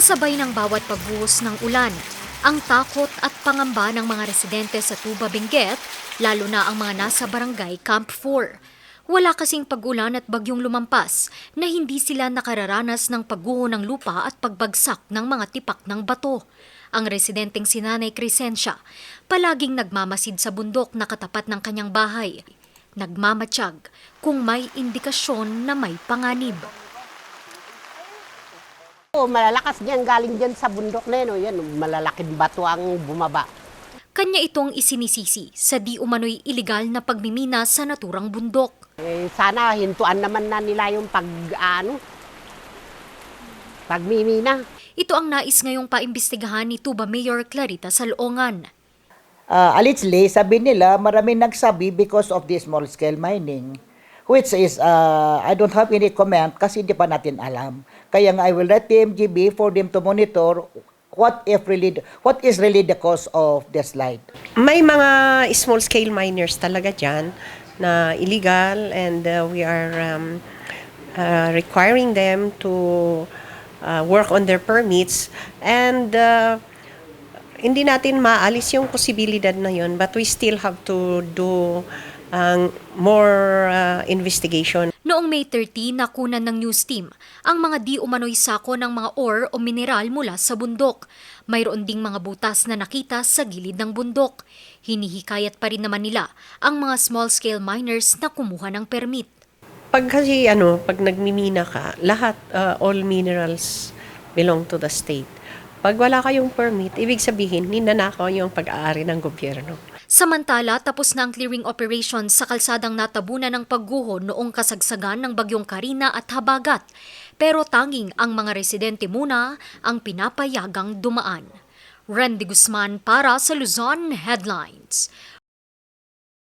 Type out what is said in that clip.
Kasabay ng bawat pagbuhos ng ulan, ang takot at pangamba ng mga residente sa Tuba Benguet, lalo na ang mga nasa barangay Camp 4. Wala kasing pag-ulan at bagyong lumampas na hindi sila nakararanas ng pagguho ng lupa at pagbagsak ng mga tipak ng bato. Ang residenteng si Nanay Crescencia, palaging nagmamasid sa bundok na katapat ng kanyang bahay. Nagmamatsyag kung may indikasyon na may panganib. Oh, malalakas diyan galing diyan sa bundok na yun. Oh, yan, malalaking bato ang bumaba. Kanya itong isinisisi sa di umano'y iligal na pagmimina sa naturang bundok. Eh, sana hintuan naman na nila yung pag, ano, pagmimina. Ito ang nais ngayong paimbestigahan ni Tuba Mayor Clarita Salongan. uh, allegedly, sabi nila, marami nagsabi because of the small scale mining. Which is, uh, I don't have any comment kasi hindi pa natin alam. Kaya nga, I will let the MGB for them to monitor what if really, what is really the cause of the slide. May mga small scale miners talaga dyan na illegal and uh, we are um, uh, requiring them to uh, work on their permits and uh, hindi natin maalis yung posibilidad na yun but we still have to do ang more uh, investigation. Noong May 30, nakunan ng news team ang mga di umano'y sako ng mga ore o mineral mula sa bundok. Mayroon ding mga butas na nakita sa gilid ng bundok. Hinihikayat pa rin naman nila ang mga small-scale miners na kumuha ng permit. Pag kasi ano, pag nagmimina ka, lahat, uh, all minerals belong to the state. Pag wala kayong permit, ibig sabihin, ninanakaw yung pag-aari ng gobyerno. Samantala, tapos na ang clearing operation sa kalsadang natabunan ng pagguho noong kasagsagan ng bagyong Karina at Habagat. Pero tanging ang mga residente muna ang pinapayagang dumaan. Randy Guzman para sa Luzon Headlines.